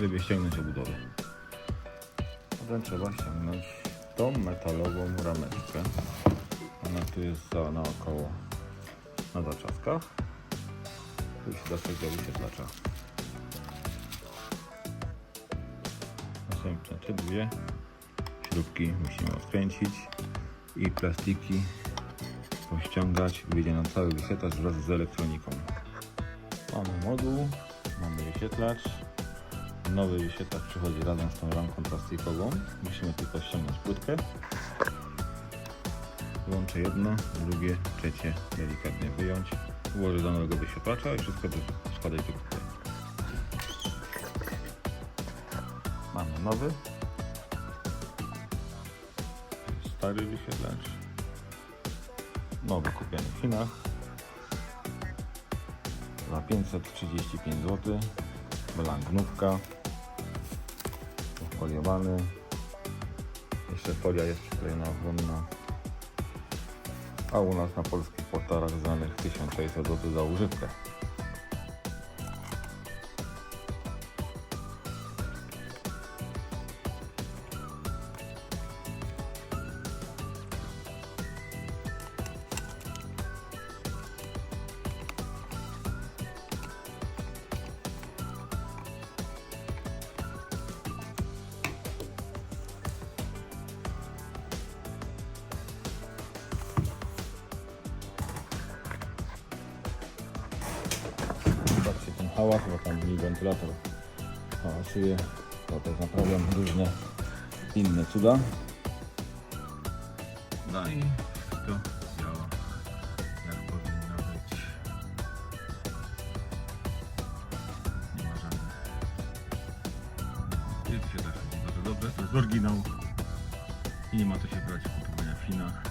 trybie ściągnąć obudowę. Potem trzeba ściągnąć tą metalową rameczkę. Ona tu jest za naokoło na zaczaskach. Tu się do wyświetlacza. Następne te dwie śrubki musimy odkręcić i plastiki pościągać. Wyjdzie nam cały wyświetlacz wraz z elektroniką. Mamy moduł, mamy wyświetlacz. Nowy wyświetlacz przychodzi razem z tą ramką plastikową. Musimy tylko ściągnąć płytkę. Włączę jedno, drugie, trzecie delikatnie wyjąć. Włożę do nowego wyświetlacza i wszystko składać do kupy. Mamy nowy. Stary wyświetlacz. Nowy kupiony w Chinach. Za 535 zł. Blanknówka. Foliowany. Jeszcze folia jest przyklejona ochronna. A u nas na polskich portalach znanych 1600 zł za używkę. Hałas, bo tam mi wentylator hałasuje. To też naprawiam różne inne cuda. No i wszystko działa jak powinno być. Nie ma żadnych. Jest się tak bardzo dobrze. To jest oryginał. I nie ma to się brać kupowania w Chinach.